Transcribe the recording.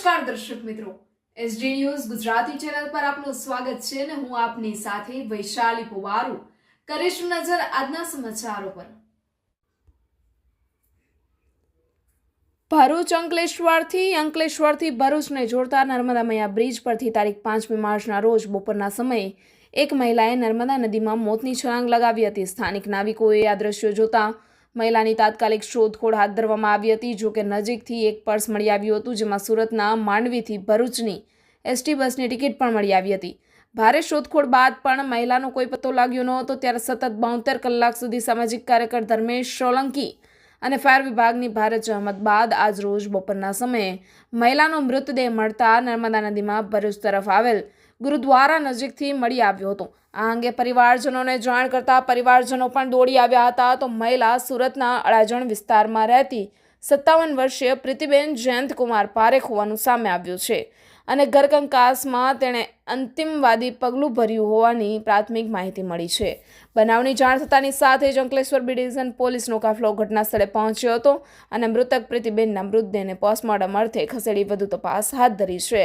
નમસ્કાર દર્શક મિત્રો. એસડી ન્યૂઝ ગુજરાતી ચેનલ પર આપનું સ્વાગત છે અને હું આપની સાથે વૈશાલી પુવારુ. કરીશું નજર આજના સમાચારો પર. ભરૂચ અંકલેશ્વરથી અંકલેશ્વરથી ભરૂચને જોડતા નર્મદા મૈયા બ્રિજ પરથી તારીખ પાંચમી માર્ચના રોજ બપોરના સમયે એક મહિલાએ નર્મદા નદીમાં મોતની છલાંગ લગાવી હતી. સ્થાનિક નાવિકોએ આ દ્રશ્યો જોતા મહિલાની તાત્કાલિક શોધખોળ હાથ ધરવામાં આવી હતી, જો કે નજીકથી એક પર્સ મળી આવ્યું હતું, જેમાં સુરતના માંડવીથી ભરૂચની એસટી બસની ટિકિટ પણ મળી આવી હતી. ભારે શોધખોળ બાદ પણ મહિલાનો કોઈ પત્તો લાગ્યો ન હતો, ત્યારે સતત બોતેર કલાક સુધી સામાજિક કાર્યકર ધર્મેશ સોલંકી અને ફાયર વિભાગની ભારે જહેમત બાદ આજ રોજ બપોરના સમયે મહિલાનો મૃતદેહ મળતા નર્મદા નદીમાં ભરૂચ તરફ આવેલ ગુરુદ્વારા નજીકથી મળી આવ્યો હતો. આ અંગે પરિવારજનોને જાણ કરતા પરિવારજનો પણ દોડી આવ્યા હતા તો મહિલા સુરતના અડાજણ વિસ્તારમાં રહેતી સત્તાવન વર્ષીય પ્રીતિબેન જયંતકુમાર પારેખ હોવાનું સામે આવ્યું છે અને ઘરકંકાસમાં તેણે અંતિમવાદી પગલું ભર્યું હોવાની પ્રાથમિક માહિતી મળી છે. બનાવની જાણ થતાની સાથે જ અંકલેશ્વર બી ડિવિઝન પોલીસનો કાફલો ઘટનાસ્થળે પહોંચ્યો હતો અને મૃતક પ્રીતિબેનના મૃતદેહને પોસ્ટમોર્ટમ અર્થે ખસેડી વધુ તપાસ હાથ ધરી છે.